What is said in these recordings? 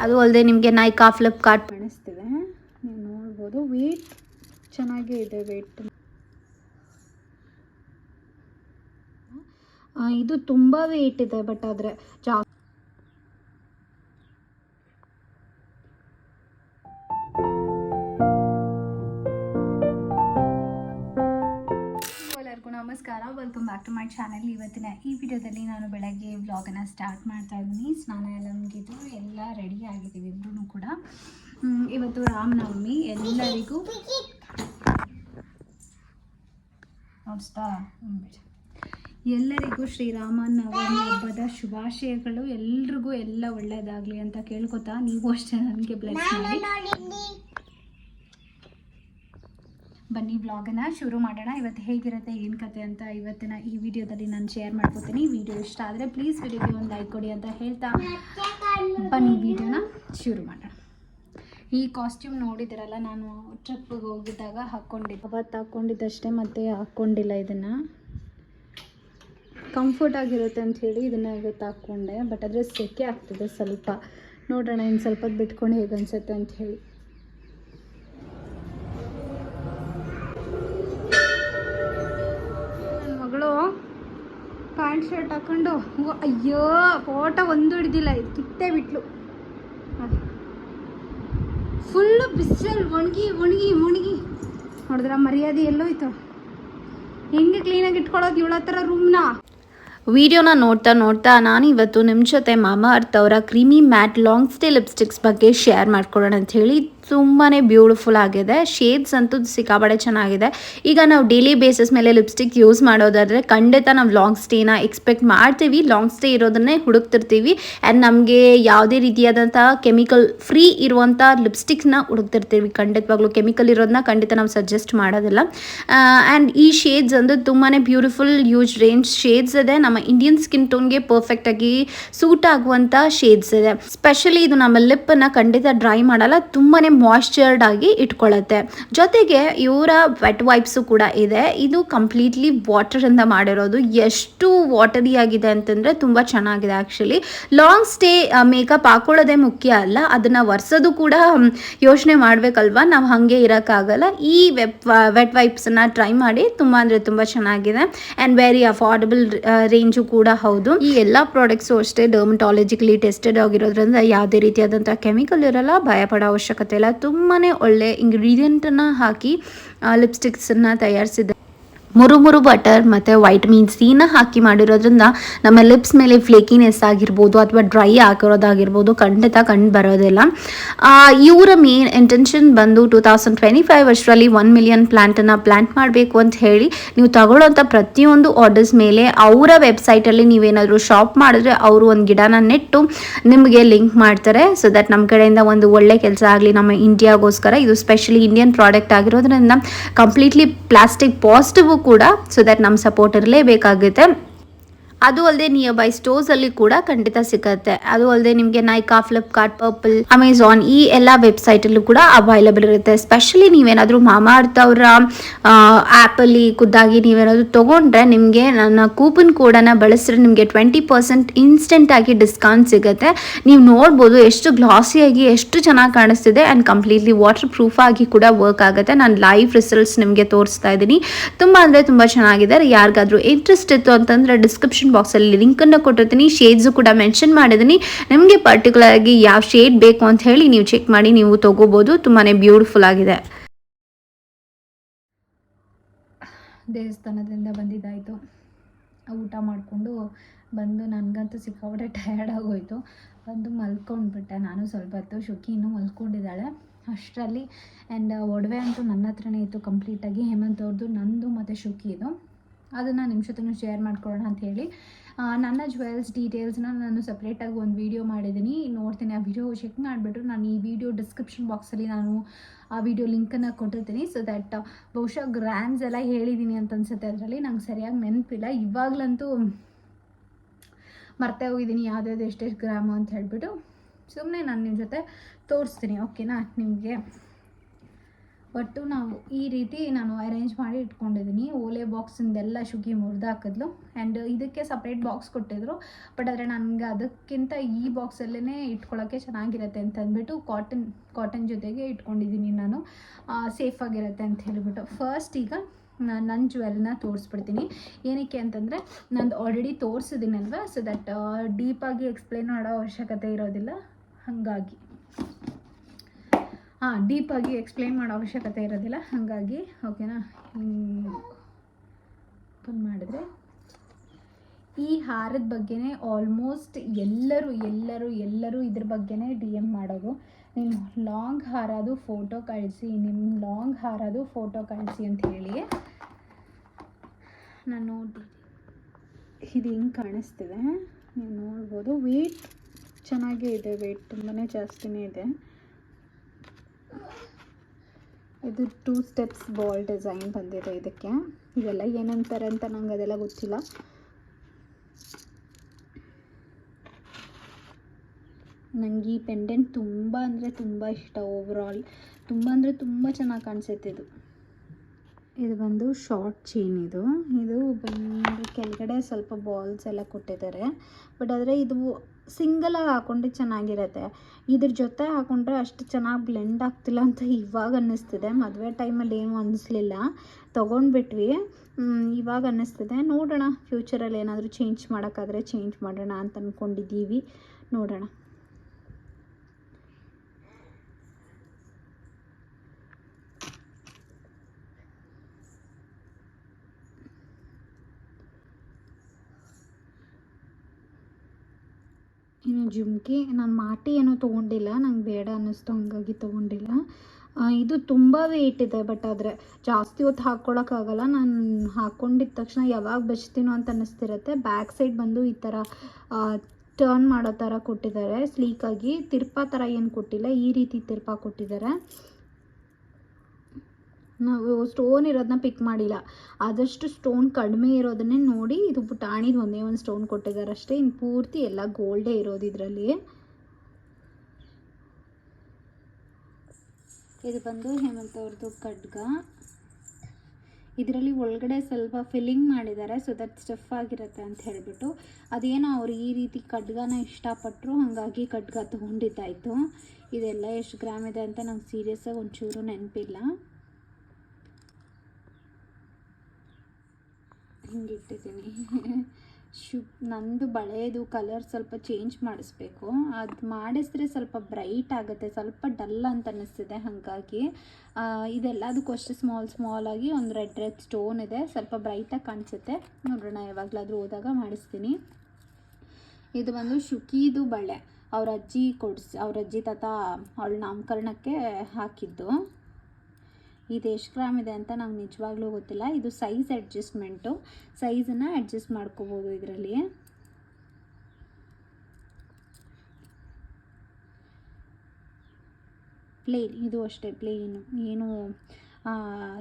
ಅದು ಅಲ್ಲದೆ ನಿಮಗೆ ನೈಕಾ ಫ್ಲಿಪ್ಕಾರ್ಟ್ ಕಾಣಿಸ್ತಿದೆ. ನೀವು ನೋಡ್ಬೋದು ವೇಟ್ ಚೆನ್ನಾಗೇ ಇದೆ ವೇಟ್ ಇದು ತುಂಬ ವೇಟ್ ಇದೆ ಬಟ್ ಆದರೆ ಜಾ welcome back to my channel ಇವತ್ತಿನ ಈ ವಿಡಿಯೋದಲ್ಲಿ ನಾನು ಬೆಳಗ್ಗೆ ವ್ಲಾಗನ್ನು ಸ್ಟಾರ್ಟ್ ಮಾಡ್ತಾ ಇದ್ದೀನಿ. ಸ್ನಾನ ಎಲ್ಲ ಮುಗಿದು ಎಲ್ಲ ರೆಡಿ ಆಗಿದ್ದೀವಿ ಇಬ್ಬರೂ ಕೂಡ. ಇವತ್ತು ರಾಮನವಮಿ ಎಲ್ಲರಿಗೂ ನೋಡಿಸ್ತಾ. ಎಲ್ಲರಿಗೂ ಶ್ರೀರಾಮನವಮಿ ಹಬ್ಬದ ಶುಭಾಶಯಗಳು. ಎಲ್ರಿಗೂ ಎಲ್ಲ ಒಳ್ಳೆಯದಾಗಲಿ ಅಂತ ಕೇಳ್ಕೊತಾ ನೀವು ಅಷ್ಟೇ ನನಗೆ ಬ್ಲೆಸ್ ಮಾಡಿ. ಬನ್ನಿ ವ್ಲಾಗನ್ನ ಶುರು ಮಾಡೋಣ. ಇವತ್ತು ಹೇಗಿರುತ್ತೆ, ಏನು ಕತೆ ಅಂತ ಇವತ್ತಿನ ಈ ವಿಡಿಯೋದಲ್ಲಿ ನಾನು ಶೇರ್ ಮಾಡ್ಕೋತೀನಿ. ವಿಡಿಯೋ ಇಷ್ಟ ಆದರೆ ಪ್ಲೀಸ್ ವಿಡಿಯೋಗೆ ಒಂದು ಲೈಕ್ ಕೊಡಿ ಅಂತ ಹೇಳ್ತಾ ಬನ್ನಿ ವಿಡಿಯೋನ ಶುರು ಮಾಡೋಣ. ಈ ಕಾಸ್ಟ್ಯೂಮ್ ನೋಡಿದಿರಲ್ಲ ನಾನು ಟ್ರಿಪ್ಪಿಗೆ ಹೋಗಿದ್ದಾಗ ಹಾಕ್ಕೊಂಡಿದ್ದೆ. ಅವತ್ತು ಹಾಕ್ಕೊಂಡಿದ್ದಷ್ಟೇ, ಮತ್ತೆ ಹಾಕ್ಕೊಂಡಿಲ್ಲ ಇದನ್ನು. ಕಂಫರ್ಟ್ ಆಗಿರುತ್ತೆ ಅಂತ ಹೇಳಿ ಇದನ್ನು ಇವತ್ತು ಹಾಕ್ಕೊಂಡೆ ಬಟ್ ಆದರೆ ಸೆಕೆ ಆಗ್ತಿದೆ ಸ್ವಲ್ಪ. ನೋಡೋಣ ಇನ್ನು ಸ್ವಲ್ಪ ಬಿಟ್ಕೊಂಡು ಹೇಗೆ ಅನ್ಸುತ್ತೆ ಅಂತ ಹೇಳಿ. ಪ್ಯಾಂಟ್ ಶರ್ಟ್ ಹಾಕೊಂಡು ಅಯ್ಯೋ ಫೋಟೋ ಒಂದು ಹಿಡ್ದಿಲ್ಲ ಕಿತ್ತೇ ಬಿಟ್ಲು. ಫುಲ್ಲು ಬಿಸಿಲು ಒಣಗಿ ಒಣಗಿ ಒಣಗಿ. ನೋಡಿದ್ರ, ಮರ್ಯಾದೆ ಎಲ್ಲೋಯ್ತು. ಹೆಂಗೆ ಕ್ಲೀನಾಗಿ ಇಟ್ಕೊಳ್ಳೋದು ಇವಳ ಹತ್ರ ರೂಮ್ನ ವಿಡಿಯೋನ ನೋಡ್ತಾ ನೋಡ್ತಾ ನಾನು ಇವತ್ತು ನಿಮ್ಮ ಜೊತೆ ಮಾಮಾ ಅರ್ತ್ ಅವರ creamy matte long stay lipsticks ಬಗ್ಗೆ ಶೇರ್ ಮಾಡ್ಕೊಳ್ಳೋಣ ಅಂತ ಹೇಳಿ. ತುಂಬಾ ಬ್ಯೂಟಿಫುಲ್ ಆಗಿದೆ. ಶೇಡ್ಸ್ ಅಂತೂ ಸಿಕ್ಕಾಪಡೆ ಚೆನ್ನಾಗಿದೆ. ಈಗ ನಾವು ಡೈಲಿ ಬೇಸಿಸ್ ಮೇಲೆ ಲಿಪ್ಸ್ಟಿಕ್ ಯೂಸ್ ಮಾಡೋದಾದರೆ ಖಂಡಿತ ನಾವು ಲಾಂಗ್ ಸ್ಟೇನ ಎಕ್ಸ್ಪೆಕ್ಟ್ ಮಾಡ್ತೀವಿ. ಲಾಂಗ್ ಸ್ಟೇ ಇರೋದನ್ನೇ ಹುಡುಕ್ತಿರ್ತೀವಿ. ಆ್ಯಂಡ್ ನಮಗೆ ಯಾವುದೇ ರೀತಿಯಾದಂಥ ಕೆಮಿಕಲ್ ಫ್ರೀ ಇರುವಂಥ ಲಿಪ್ಸ್ಟಿಕ್ಸ್ನ ಹುಡುಕ್ತಿರ್ತೀವಿ. ಖಂಡಿತವಾಗ್ಲೂ ಕೆಮಿಕಲ್ ಇರೋದನ್ನ ಖಂಡಿತ ನಾವು ಸಜೆಸ್ಟ್ ಮಾಡೋದಿಲ್ಲ. ಆ್ಯಂಡ್ ಈ ಶೇಡ್ಸ್ ಅಂದರೆ ತುಂಬಾ ಬ್ಯೂಟಿಫುಲ್ ಯೂಜ್ ರೇಂಜ್ ಶೇಡ್ಸ್ ಇದೆ. ನಮ್ಮ ಇಂಡಿಯನ್ ಸ್ಕಿನ್ ಟೋನ್ಗೆ ಪರ್ಫೆಕ್ಟಾಗಿ ಸೂಟ್ ಆಗುವಂಥ ಶೇಡ್ಸ್ ಇದೆ. ಸ್ಪೆಷಲಿ ಇದು ನಮ್ಮ ಲಿಪ್ಪನ್ನು ಖಂಡಿತ ಡ್ರೈ ಮಾಡಲ್ಲ ತುಂಬಾ ಮಾಯ್ಶ್ಚರ್ಡ್ ಆಗಿ ಇಟ್ಕೊಳ್ಳುತ್ತೆ ಜೊತೆಗೆ ಇವರ ವೆಟ್ ವೈಪ್ಸು ಕೂಡ ಇದೆ. ಇದು ಕಂಪ್ಲೀಟ್ಲಿ ವಾಟರಿಂದ ಮಾಡಿರೋದು. ಎಷ್ಟು ವಾಟರಿ ಆಗಿದೆ ಅಂತಂದರೆ ತುಂಬ ಚೆನ್ನಾಗಿದೆ ಆ್ಯಕ್ಚುಲಿ ಲಾಂಗ್ ಸ್ಟೇ ಮೇಕಪ್ ಹಾಕೊಳ್ಳೋದೇ ಮುಖ್ಯ ಅಲ್ಲ, ಅದನ್ನು ಒರೆಸೋದು ಕೂಡ ಯೋಚನೆ ಮಾಡಬೇಕಲ್ವಾ? ನಾವು ಹಾಗೆ ಇರೋಕ್ಕಾಗಲ್ಲ. ಈ ವೆಬ್ ವೆಟ್ ವೈಪ್ಸನ್ನು ಟ್ರೈ ಮಾಡಿ ತುಂಬ ಅಂದರೆ ತುಂಬ ಚೆನ್ನಾಗಿದೆ. ಆ್ಯಂಡ್ ವೆರಿ ಅಫೋರ್ಡಬಲ್ ರೇಂಜು ಕೂಡ ಹೌದು. ಈ ಎಲ್ಲ ಪ್ರಾಡಕ್ಟ್ಸು ಅಷ್ಟೇ ಡರ್ಮಟಾಲಜಿಕಲಿ ಟೆಸ್ಟೆಡ್ ಆಗಿರೋದ್ರಿಂದ ಯಾವುದೇ ರೀತಿಯಾದಂಥ ಕೆಮಿಕಲ್ ಇರಲ್ಲ, ಭಯಪಡೋ ಅವಶ್ಯಕತೆ ಇಲ್ಲ. ತುಂಬಾ ಒಳ್ಳೆ ಇಂಗ್ರೀಡಿಯೆಂಟನ್ನು ಹಾಕಿ ಲಿಪ್ಸ್ಟಿಕ್ಸನ್ನು ತಯಾರಿಸಿದೆ ಮುರು ಮುರು ಬಟರ್ ಮತ್ತು ವೈಟಮಿನ್ ಸೀನ ಹಾಕಿ ಮಾಡಿರೋದ್ರಿಂದ ನಮ್ಮ ಲಿಪ್ಸ್ ಮೇಲೆ ಫ್ಲೇಕಿನೆಸ್ ಆಗಿರ್ಬೋದು ಅಥವಾ ಡ್ರೈ ಹಾಕಿರೋದಾಗಿರ್ಬೋದು ಖಂಡಿತ ಕಂಡು ಬರೋದಿಲ್ಲ. ಇವರ ಮೇನ್ ಇಂಟೆನ್ಷನ್ ಬಂದು ಟೂ ತೌಸಂಡ್ ಟ್ವೆಂಟಿ ಫೈವ್ ಅಷ್ಟರಲ್ಲಿ ಒನ್ ಮಿಲಿಯನ್ ಪ್ಲ್ಯಾಂಟನ್ನು ಪ್ಲ್ಯಾಂಟ್ ಮಾಡಬೇಕು ಅಂತ ಹೇಳಿ ನೀವು ತಗೊಳ್ಳೋಂಥ ಪ್ರತಿಯೊಂದು ಆರ್ಡರ್ಸ್ ಮೇಲೆ ಅವರ ವೆಬ್ಸೈಟಲ್ಲಿ ನೀವೇನಾದರೂ ಶಾಪ್ ಮಾಡಿದ್ರೆ ಅವರು ಒಂದು ಗಿಡನ ನೆಟ್ಟು ನಿಮಗೆ ಲಿಂಕ್ ಮಾಡ್ತಾರೆ. ಸೊ ದಟ್ ನಮ್ಮ ಕಡೆಯಿಂದ ಒಂದು ಒಳ್ಳೆ ಕೆಲಸ ಆಗಲಿ, ನಮ್ಮ ಇಂಡಿಯಾಗೋಸ್ಕರ ಇದು ಸ್ಪೆಷಲಿ ಇಂಡಿಯನ್ ಪ್ರಾಡಕ್ಟ್ ಆಗಿರೋದ್ರಿಂದ ಕಂಪ್ಲೀಟ್ಲಿ ಪ್ಲಾಸ್ಟಿಕ್ ಪಾಸಿಟಿವ್ ಕೂಡ ಸೊ ದಟ್ ನಮ್ಮ ಸಪೋರ್ಟ್ ಇರಲೇಬೇಕಾಗುತ್ತೆ. ಅದು ಅಲ್ಲದೆ ನಿಯರ್ ಬೈ ಸ್ಟೋರ್ಸ್ ಅಲ್ಲಿ ಕೂಡ ಖಂಡಿತ ಸಿಗುತ್ತೆ. ಅದು ಅಲ್ಲದೆ ನಿಮಗೆ ನೈಕಾ ಫ್ಲಿಪ್ಕಾರ್ಟ್ ಪರ್ಪಲ್ ಅಮೆಝಾನ್ ಈ ಎಲ್ಲ ವೆಬ್ಸೈಟ್ ಅಲ್ಲೂ ಕೂಡ ಅವೈಲಬಲ್ ಇರುತ್ತೆ. ಸ್ಪೆಷಲಿ ನೀವೇನಾದರೂ ಮಾಮಾ ಅರ್ತ್ ಅವರ ಆ್ಯಪಲ್ಲಿ ಖುದ್ದಾಗಿ ನೀವೇನಾದ್ರು ತಗೊಂಡ್ರೆ ನಿಮಗೆ ನನ್ನ ಕೂಪನ್ ಕೋಡನ್ನು ಬಳಸಿದ್ರೆ ನಿಮಗೆ ಟ್ವೆಂಟಿ ಪರ್ಸೆಂಟ್ ಇನ್ಸ್ಟೆಂಟ್ ಆಗಿ ಡಿಸ್ಕೌಂಟ್ ಸಿಗುತ್ತೆ. ನೀವು ನೋಡ್ಬೋದು ಎಷ್ಟು ಗ್ಲಾಸಿಯಾಗಿ ಎಷ್ಟು ಚೆನ್ನಾಗಿ ಕಾಣಿಸ್ತಿದೆ ಆ್ಯಂಡ್ ಕಂಪ್ಲೀಟ್ಲಿ ವಾಟರ್ ಪ್ರೂಫ್ ಆಗಿ ಕೂಡ ವರ್ಕ್ ಆಗುತ್ತೆ. ನಾನು ಲೈವ್ ರಿಸಲ್ಟ್ಸ್ ನಿಮಗೆ ತೋರಿಸ್ತಾ ಇದ್ದೀನಿ. ತುಂಬ ಅಂದರೆ ತುಂಬ ಚೆನ್ನಾಗಿದೆ. ಯಾರಿಗಾದ್ರೂ ಇಂಟ್ರೆಸ್ಟ್ ಇತ್ತು ಅಂತಂದ್ರೆ ಡಿಸ್ಕ್ರಿಪ್ಷನ್ ಬಾಕ್ಸಲ್ಲಿ ಲಿಂಕನ್ನು ಕೊಟ್ಟಿರ್ತೀನಿ. ಶೇಡ್ಸು ಕೂಡ ಮೆನ್ಷನ್ ಮಾಡಿದ್ದೀನಿ ನಿಮಗೆ ಪರ್ಟಿಕ್ಯುಲರ್ ಆಗಿ ಯಾವ ಶೇಡ್ ಬೇಕು ಅಂತ ಹೇಳಿ ನೀವು ಚೆಕ್ ಮಾಡಿ ನೀವು ತೊಗೋಬೋದು. ತುಂಬಾ ಬ್ಯೂಟಿಫುಲ್ ಆಗಿದೆ. ದೇವಸ್ಥಾನದಿಂದ ಬಂದಿದ್ದಾಯಿತು. ಊಟ ಮಾಡಿಕೊಂಡು ಬಂದು ನನಗಂತೂ ಸಿಕ್ಕಾಪಟ್ಟೆ ಟಯರ್ಡ್ ಆಗೋಯ್ತು. ಬಂದು ಮಲ್ಕೊಂಡ್ಬಿಟ್ಟೆ. ನಾನು ಸ್ವಲ್ಪ ಹೊತ್ತು ಶುಕಿ ಇನ್ನೂ ಮಲ್ಕೊಂಡಿದ್ದಾಳೆ. ಅಷ್ಟರಲ್ಲಿ ಆ್ಯಂಡ್ ಒಡವೆ ಅಂತೂ ನನ್ನ ಹತ್ರನೇ ಇತ್ತು ಕಂಪ್ಲೀಟಾಗಿ ಹೇಮಂತ್ ಅವ್ರದ್ದು ನಂದು ಮತ್ತು ಶುಕಿದು ಅದನ್ನು ನಿಮ್ಮ ಜೊತೆನೂ ಶೇರ್ ಮಾಡ್ಕೊಳ್ಳೋಣ ಅಂತ ಹೇಳಿ. ನನ್ನ ಜ್ಯುವೆಲ್ಸ್ ಡೀಟೇಲ್ಸ್ನ ನಾನು ಸಪ್ರೇಟಾಗಿ ಒಂದು ವೀಡಿಯೋ ಮಾಡಿದ್ದೀನಿ ನೋಡ್ತೀನಿ, ಆ ವಿಡಿಯೋ ಚೆಕ್ ಮಾಡಿಬಿಟ್ಟು ನಾನು ಈ ವಿಡಿಯೋ ಡಿಸ್ಕ್ರಿಪ್ಷನ್ ಬಾಕ್ಸಲ್ಲಿ ನಾನು ಆ ವಿಡಿಯೋ ಲಿಂಕನ್ನು ಕೊಟ್ಟಿರ್ತೀನಿ. ಸೊ ದ್ಯಾಟ್ ಬಹುಶಃ ಗ್ರಾಮ್ಸ್ ಎಲ್ಲ ಹೇಳಿದ್ದೀನಿ ಅಂತ ಅನ್ಸುತ್ತೆ ಅದರಲ್ಲಿ. ನಂಗೆ ಸರಿಯಾಗಿ ನೆನಪಿಲ್ಲ. ಇವಾಗಲಂತೂ ಮರ್ತೇ ಹೋಗಿದ್ದೀನಿ ಯಾವುದ್ಯಾವ್ದು ಎಷ್ಟೆಷ್ಟು ಗ್ರಾಮು ಅಂತ ಹೇಳ್ಬಿಟ್ಟು ಸುಮ್ಮನೆ ನಾನು ನಿಮ್ಮ ಜೊತೆ ತೋರಿಸ್ತೀನಿ. ಓಕೆನಾ ನಿಮಗೆ ಒಟ್ಟು ನಾವು ಈ ರೀತಿ ನಾನು ಅರೇಂಜ್ ಮಾಡಿ ಇಟ್ಕೊಂಡಿದ್ದೀನಿ. ಓಲೆ ಬಾಕ್ಸಿಂದೆಲ್ಲ ಶುಗಿ ಮುರಿದು ಹಾಕಿದ್ಲು ಆ್ಯಂಡ್ ಇದಕ್ಕೆ ಸಪ್ರೇಟ್ ಬಾಕ್ಸ್ ಕೊಟ್ಟಿದ್ರು. ಬಟ್ ಆದರೆ ನನಗೆ ಅದಕ್ಕಿಂತ ಈ ಬಾಕ್ಸಲ್ಲೇ ಇಟ್ಕೊಳ್ಳೋಕ್ಕೆ ಚೆನ್ನಾಗಿರುತ್ತೆ ಅಂತ ಅಂದ್ಬಿಟ್ಟು ಕಾಟನ್ ಕಾಟನ್ ಜೊತೆಗೆ ಇಟ್ಕೊಂಡಿದ್ದೀನಿ ನಾನು. ಸೇಫಾಗಿರುತ್ತೆ ಅಂತ ಹೇಳಿಬಿಟ್ಟು. ಫಸ್ಟ್ ಈಗ ನಾನು ನನ್ನ ಜ್ಯುವೆಲ್ನ ತೋರಿಸ್ಬಿಡ್ತೀನಿ. ಏನಕ್ಕೆ ಅಂತಂದರೆ ನಂದು ಆಲ್ರೆಡಿ ತೋರಿಸಿದ್ದೀನಲ್ವ ಸೊ ದಟ್ ಡೀಪಾಗಿ ಎಕ್ಸ್ಪ್ಲೇನ್ ಮಾಡೋ ಅವಶ್ಯಕತೆ ಇರೋದಿಲ್ಲ. ಹಾಗಾಗಿ. ಡೀಪಾಗಿ ಎಕ್ಸ್ಪ್ಲೈನ್ ಮಾಡೋ ಅವಶ್ಯಕತೆ ಇರೋದಿಲ್ಲ. ಹಾಗಾಗಿ ಓಕೆನಾ ಓಪನ್ ಮಾಡಿದ್ರೆ. ಈ ಹಾರದ ಬಗ್ಗೆನೇ ಆಲ್ಮೋಸ್ಟ್ ಎಲ್ಲರೂ ಎಲ್ಲರೂ ಎಲ್ಲರೂ ಇದ್ರ ಬಗ್ಗೆನೇ ಡಿ ಎಂ ಮಾಡೋದು. ನಿಮ್ಮ ಲಾಂಗ್ ಹಾರದು ಫೋಟೋ ಕಳಿಸಿ ನಿಮ್ಮ ಲಾಂಗ್ ಹಾರದು ಫೋಟೋ ಕಳಿಸಿ ಅಂತ ಹೇಳಿ. ನಾನು ನೋಡಿ ಇದು ಹಿಂಗೆ ಕಾಣಿಸ್ತಿದೆ. ನೀವು ನೋಡ್ಬೋದು. ವೆಯ್ಟ್ ಚೆನ್ನಾಗೇ ಇದೆ. ವೆಯ್ಟ್ ತುಂಬಾ ಜಾಸ್ತಿನೇ ಇದೆ. ಇದು ಟೂ ಸ್ಟೆಪ್ಸ್ ಬಾಲ್ ಡಿಸೈನ್ ಬಂದಿದೆ ಇದಕ್ಕೆ. ಇದೆಲ್ಲ ಏನಂತಾರೆ ಅಂತ ನಂಗೆ ಅದೆಲ್ಲ ಗೊತ್ತಿಲ್ಲ. ನಂಗೆ ಈ ಪೆಂಡೆಂಟ್ ತುಂಬ ಅಂದರೆ ತುಂಬ ಇಷ್ಟ ಓವರಾಲ್ ತುಂಬ ಅಂದರೆ ತುಂಬ ಚೆನ್ನಾಗಿ ಕಾಣಿಸುತ್ತೆ ಇದು. ಇದು ಬಂದು ಶಾರ್ಟ್ ಚೈನ್ ಇದು. ಇದು ಬಂದು ಕೆಳಗಡೆ ಸ್ವಲ್ಪ ಬಾಲ್ಸ್ ಎಲ್ಲ ಕೊಟ್ಟಿದ್ದಾರೆ. ಬಟ್ ಆದರೆ ಇದು ಸಿಂಗಲಾಗಿ ಹಾಕೊಂಡ್ರೆ ಚೆನ್ನಾಗಿರುತ್ತೆ. ಇದ್ರ ಜೊತೆ ಹಾಕೊಂಡ್ರೆ ಅಷ್ಟು ಚೆನ್ನಾಗಿ ಬ್ಲೆಂಡ್ ಆಗ್ತಿಲ್ಲ ಅಂತ ಇವಾಗ ಅನ್ನಿಸ್ತಿದೆ. ಮದುವೆ ಟೈಮಲ್ಲಿ ಏನು ಅನ್ನಿಸ್ಲಿಲ್ಲ. ತೊಗೊಂಡ್ಬಿಟ್ವಿ. ಇವಾಗ ಅನ್ನಿಸ್ತಿದೆ. ನೋಡೋಣ ಫ್ಯೂಚರಲ್ಲಿ ಏನಾದರೂ ಚೇಂಜ್ ಮಾಡೋಕ್ಕಾದ್ರೆ ಚೇಂಜ್ ಮಾಡೋಣ ಅಂತ ಅಂದ್ಕೊಂಡಿದ್ದೀವಿ ನೋಡೋಣ. ಇನ್ನು ಜುಮ್ಕಿ, ನಾನು ಮಾಟಿ ಏನೂ ತೊಗೊಂಡಿಲ್ಲ, ನಂಗೆ ಬೇಡ ಅನ್ನಿಸ್ತು, ಹಂಗಾಗಿ ತೊಗೊಂಡಿಲ್ಲ. ಇದು ತುಂಬ ವೆಯ್ಟ್ ಇದೆ ಬಟ್ ಆದರೆ ಜಾಸ್ತಿ ಹೊತ್ತು ಹಾಕ್ಕೊಳಕ್ಕಾಗಲ್ಲ ನಾನು ಹಾಕ್ಕೊಂಡಿದ್ದ ತಕ್ಷಣ ಯಾವಾಗ ಬಚ್ತೀನೋ ಅಂತ ಅನ್ನಿಸ್ತಿರುತ್ತೆ. ಬ್ಯಾಕ್ ಸೈಡ್ ಬಂದು ಈ ಥರ ಟರ್ನ್ ಮಾಡೋ ಥರ ಕೊಟ್ಟಿದ್ದಾರೆ. ಸ್ಲೀಕಾಗಿ ತಿರ್ಪ ಥರ ಏನು ಕೊಟ್ಟಿಲ್ಲ, ಈ ರೀತಿ ತಿರ್ಪಾ ಕೊಟ್ಟಿದ್ದಾರೆ. ನಾವು ಸ್ಟೋನ್ ಇರೋದನ್ನ ಪಿಕ್ ಮಾಡಿಲ್ಲ. ಆದಷ್ಟು ಸ್ಟೋನ್ ಕಡಿಮೆ ಇರೋದನ್ನೇ ನೋಡಿ ಇದು ಪುಟಾಣಿದು ಒಂದೇ ಒಂದು ಸ್ಟೋನ್ ಕೊಟ್ಟಿದ್ದಾರೆ ಅಷ್ಟೇ ಇನ್ನು ಪೂರ್ತಿ ಎಲ್ಲ ಗೋಲ್ಡೇ ಇರೋದು ಇದರಲ್ಲಿ. ಇದು ಬಂದು ಹೇಮಂತ್ ಅವ್ರದ್ದು ಖಡ್ಗ. ಇದರಲ್ಲಿ ಒಳಗಡೆ ಸ್ವಲ್ಪ ಫಿಲ್ಲಿಂಗ್ ಮಾಡಿದ್ದಾರೆ ಸೊ ದಟ್ ಸ್ಟಫ್ ಆಗಿರುತ್ತೆ ಅಂತ ಹೇಳಿಬಿಟ್ಟು. ಅದೇನೋ ಅವ್ರು ಈ ರೀತಿ ಖಡ್ಗನ ಇಷ್ಟಪಟ್ಟರು ಹಾಗಾಗಿ ಖಡ್ಗ ತೊಗೊಂಡಿದ್ದಾಯಿತು. ಇದೆಲ್ಲ ಎಷ್ಟು ಗ್ರಾಮ್ ಇದೆ ಅಂತ ನಂಗೆ ಸೀರಿಯಸ್ಸಾಗಿ ಒಂಚೂರು ನೆನಪಿಲ್ಲ. ಹಿಂಗಿಟ್ಟಿದ್ದೀನಿ ಶು, ನಂದು ಬಳೆದು ಕಲರ್ ಸ್ವಲ್ಪ ಚೇಂಜ್ ಮಾಡಿಸ್ಬೇಕು. ಅದು ಮಾಡಿಸಿದ್ರೆ ಸ್ವಲ್ಪ ಬ್ರೈಟ್ ಆಗುತ್ತೆ, ಸ್ವಲ್ಪ ಡಲ್ ಅಂತ ಅನ್ನಿಸ್ತಿದೆ ಹಾಗಾಗಿ. ಇದೆಲ್ಲದಕ್ಕೂ ಅಷ್ಟೇ ಸ್ಮಾಲ್ ಸ್ಮಾಲ್ ಆಗಿ ಒಂದು ರೆಡ್ ರೆಡ್ ಸ್ಟೋನ್ ಇದೆ, ಸ್ವಲ್ಪ ಬ್ರೈಟಾಗಿ ಕಾಣಿಸುತ್ತೆ. ನೋಡೋಣ, ಯಾವಾಗಲಾದರೂ ಹೋದಾಗ ಮಾಡಿಸ್ತೀನಿ. ಇದು ಬಂದು ಶುಕಿದು ಬಳೆ. ಅವ್ರ ಅಜ್ಜಿ ಕೊಡಿಸಿ, ಅವ್ರ ಅಜ್ಜಿ ತಾತ ಅವಳ ನಾಮಕರಣಕ್ಕೆ ಹಾಕಿದ್ದು. ಇದು ಎಷ್ಟು ಗ್ರಾಮ್ ಇದೆ ಅಂತ ನಂಗೆ ನಿಜವಾಗ್ಲೂ ಗೊತ್ತಿಲ್ಲ. ಇದು ಸೈಜ್ ಅಡ್ಜಸ್ಟ್ಮೆಂಟು ಸೈಜನ್ನು ಅಡ್ಜಸ್ಟ್ ಮಾಡ್ಕೋಬೋದು ಇದರಲ್ಲಿ. ಪ್ಲೇನ್ ಇದು ಅಷ್ಟೇ ಪ್ಲೇನು ಏನು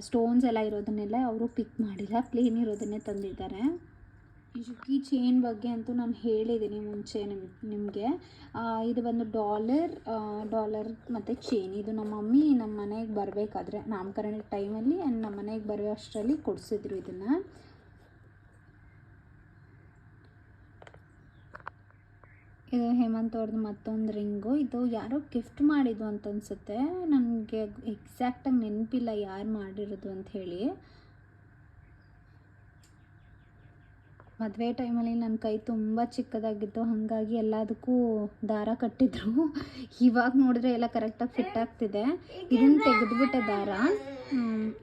ಸ್ಟೋನ್ಸ್ ಎಲ್ಲ ಇರೋದನ್ನೆಲ್ಲ ಅವರು ಪಿಕ್ ಮಾಡಿಲ್ಲ. ಪ್ಲೇನ್ ಇರೋದನ್ನೇ ತಂದಿದ್ದಾರೆ. ಶುಕ್ಕಿ ಚೈನ್ ಬಗ್ಗೆ ಅಂತೂ ನಾನು ಹೇಳಿದ್ದೀನಿ ಮುಂಚೆ ನಿಮ್, ನಿಮಗೆ. ಇದು ಬಂದು ಡಾಲರ್ ಡಾಲರ್ ಮತ್ತು ಚೈನ್ ಇದು ನಮ್ಮ ಮಮ್ಮಿ ನಮ್ಮ ಮನೆಗೆ ಬರಬೇಕಾದ್ರೆ ನಾಮಕರಣ ಟೈಮಲ್ಲಿ ಆ್ಯಂಡ್ ನಮ್ಮ ಮನೆಗೆ ಬರೋ ಅಷ್ಟರಲ್ಲಿ ಕೊಡಿಸಿದ್ರು ಇದನ್ನು. ಇದು ಹೇಮಂತ್ ಅವ್ರದ್ದು ಮತ್ತೊಂದು ರಿಂಗು. ಇದು ಯಾರೋ ಗಿಫ್ಟ್ ಮಾಡಿದ್ದು ಅಂತ ಅನಿಸುತ್ತೆ. ನನಗೆ ಎಕ್ಸಾಕ್ಟಾಗಿ ನೆನಪಿಲ್ಲ ಯಾರು ಮಾಡಿರೋದು ಅಂತ ಹೇಳಿ. ಮದುವೆ ಟೈಮಲ್ಲಿ ನನ್ನ ಕೈ ತುಂಬ ಚಿಕ್ಕದಾಗಿತ್ತು. ಹಾಗಾಗಿ ಎಲ್ಲದಕ್ಕೂ ದಾರ ಕಟ್ಟಿದ್ರು. ಇವಾಗ ನೋಡಿದ್ರೆ ಎಲ್ಲ ಕರೆಕ್ಟಾಗಿ ಫಿಟ್ ಆಗ್ತಿದೆ. ಇದನ್ನು ತೆಗೆದುಬಿಟ್ಟೆ ದಾರ.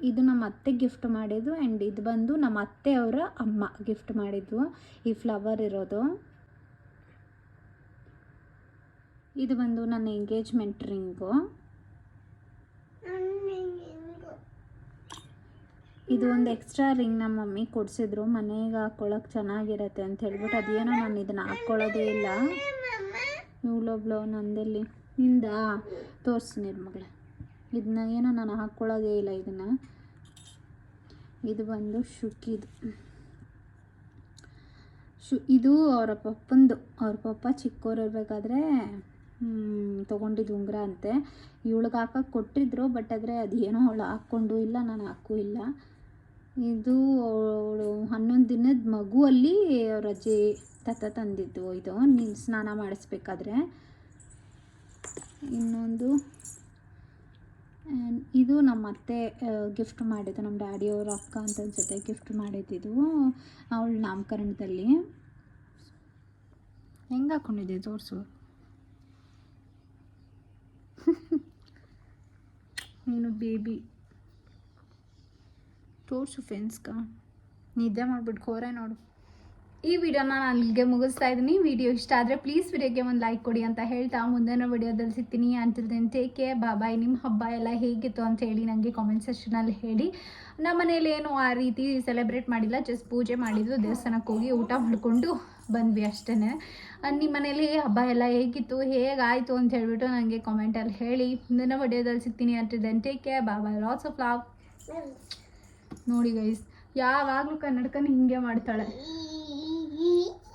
ಇದು ನಮ್ಮ ಅತ್ತೆ ಗಿಫ್ಟ್ ಮಾಡಿದ್ದು ಆ್ಯಂಡ್ ಇದು ಬಂದು ನಮ್ಮ ಅತ್ತೆ ಅವರ ಅಮ್ಮ ಗಿಫ್ಟ್ ಮಾಡಿದ್ದು. ಈ ಫ್ಲವರ್ ಇರೋದು. ಇದು ಬಂದು ನನ್ನ ಎಂಗೇಜ್ಮೆಂಟ್ ರಿಂಗು ಇದು ಒಂದು ಎಕ್ಸ್ಟ್ರಾ ರಿಂಗ್ ನಮ್ಮ ಮಮ್ಮಿ ಕೊಡಿಸಿದ್ರು. ಮನೆಗೆ ಹಾಕ್ಕೊಳಕ್ಕೆ ಚೆನ್ನಾಗಿರತ್ತೆ ಅಂತ ಹೇಳ್ಬಿಟ್ಟು ಅದೇನೋ ನಾನು ಇದನ್ನು ಹಾಕ್ಕೊಳ್ಳೋದೇ ಇಲ್ಲ. ಇವಳೊಬ್ಳು ನಂದಲ್ಲಿ ನಿಂದ ತೋರಿಸ್ತೀನಿ ಮಗಳೇ. ಇದನ್ನ ಏನೋ ನಾನು ಹಾಕ್ಕೊಳ್ಳೋದೇ ಇಲ್ಲ ಇದನ್ನು. ಇದು ಬಂದು ಶುಕಿದು. ಶು, ಇದು ಅವರ ಪಪ್ಪಂದು. ಅವ್ರ ಪಪ್ಪ ಚಿಕ್ಕವರಿರ್ಬೇಕಾದ್ರೆ ತೊಗೊಂಡಿದ್ದು ಉಂಗುರ ಅಂತೆ. ಇವಳಿಗೆ ಹಾಕಕ್ಕೆ ಕೊಟ್ಟಿದ್ರು, ಬಟ್ ಆದರೆ ಅದೇನೋ ಅವಳು ಹಾಕ್ಕೊಂಡು ಇಲ್ಲ, ನಾನು ಹಾಕೂ ಇಲ್ಲ. ಇದು ಅವಳು ಹನ್ನೊಂದು ದಿನದ ಮಗುವಲ್ಲಿ ಅವ್ರ ಅಜ್ಜಿ ತತ್ತ ತಂದಿದ್ದು. ಇದು ನೀನು ಸ್ನಾನ ಮಾಡಿಸ್ಬೇಕಾದ್ರೆ. ಇನ್ನೊಂದು ಇದು ನಮ್ಮ ಅತ್ತೆ ಗಿಫ್ಟ್ ಮಾಡಿದ್ದು. ನಮ್ಮ ಡ್ಯಾಡಿಯವ್ರ ಅಕ್ಕ ಅಂತ ಅನ್ಸುತ್ತೆ ಗಿಫ್ಟ್ ಮಾಡಿದ್ದಿದ್ದು ಅವಳ ನಾಮಕರಣದಲ್ಲಿ. ಹೆಂಗೆ ಹಾಕ್ಕೊಂಡಿದ್ದೆ ತೋರಿಸು. ನೀನು ಬೇಬಿ ತೋರಿಸು ಫ್ರೆಂಡ್ಸ್ಗ ನಿದ್ದೆ ಮಾಡಿಬಿಟ್ಟು ಕೋರೆ ನೋಡು. ಈ ವಿಡಿಯೋನ ನಾನು ಅಲ್ಲಿಗೆ ಮುಗಿಸ್ತಾ ಇದ್ದೀನಿ. ವಿಡಿಯೋ ಇಷ್ಟ ಆದರೆ ಪ್ಲೀಸ್ ವಿಡಿಯೋಗೆ ಒಂದು ಲೈಕ್ ಕೊಡಿ ಅಂತ ಹೇಳ್ತಾ ಮುಂದಿನ ವಿಡಿಯೋದಲ್ಲಿ ಸಿಗ್ತೀನಿ. ಟೇಕ್ ಕೇರ್ ಬಾಯ್ ನಿಮ್ಮ ಹಬ್ಬ ಎಲ್ಲ ಹೇಗಿತ್ತು ಅಂತ ಹೇಳಿ ನನಗೆ ಕಾಮೆಂಟ್ ಸೆಕ್ಷನಲ್ಲಿ ಹೇಳಿ. ನಮ್ಮ ಮನೇಲಿ ಏನು ಆ ರೀತಿ ಸೆಲೆಬ್ರೇಟ್ ಮಾಡಿಲ್ಲ. ಜಸ್ಟ್ ಪೂಜೆ ಮಾಡಿದ್ದು, ದೇವಸ್ಥಾನಕ್ಕೆ ಹೋಗಿ ಊಟ ಮಾಡಿಕೊಂಡು ಬಂದ್ವಿ ಅಷ್ಟೇ ನಿಮ್ಮ ಮನೇಲಿ ಹಬ್ಬ ಎಲ್ಲ ಹೇಗಿತ್ತು, ಹೇಗಾಯಿತು ಅಂತ ಹೇಳಿಬಿಟ್ಟು ನನಗೆ ಕಾಮೆಂಟಲ್ಲಿ ಹೇಳಿ. ಮುಂದಿನ ವಿಡಿಯೋದಲ್ಲಿ ಸಿಗ್ತೀನಿ. ಅಂತಿದ್ದೇನೆ take care bye lots of love ನೋಡಿ ಗೈಸ್ ಯಾವಾಗಲೂ ಕನ್ನಡಕನ ಹಿಂಗೆ ಮಾಡ್ತಾಳೆ.